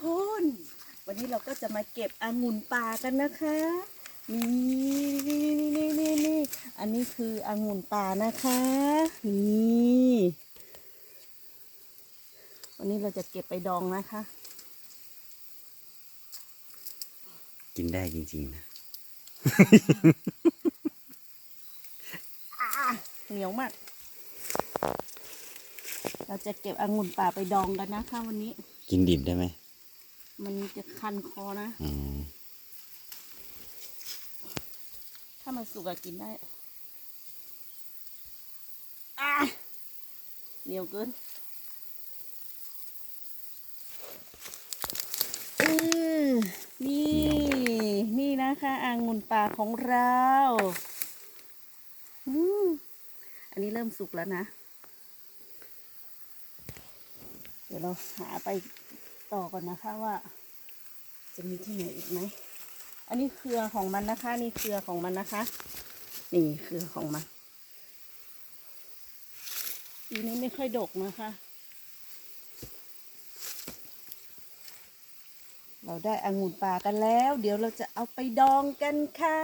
คน วันนี้เราก็จะมาเก็บองุ่นป่ากันนะคะนี่นี่นี่นี่นี่อันนี้คือองุ่นป่านะคะ นี่วันนี้เราจะเก็บไปดองนะคะ กินได้จริงๆนะอะเหนียวมาก เราจะเก็บองุ่นป่าไปดองกันนะคะวันนี้ กินดิบได้ไหม มันจะคันคอนะ อืมถ้ามันสุกอะกินได้อะเหนียวเกินเออนี่ นี่นะคะอ่างุ่นป่าของเราอืมอันนี้เริ่มสุกแล้วนะ เดี๋ยวเราหาไป ต่อก่อนนะคะว่า จะมีที่ไหนอีกไหม อันนี้เครือของมันนะคะ นี่เครือของมันนะคะ นี่เครือของมันปีนี้ไม่ค่อยดกนะคะ เราได้องุ่นป่ากันแล้ว เดี๋ยวเราจะเอาไปดองกันค่ะ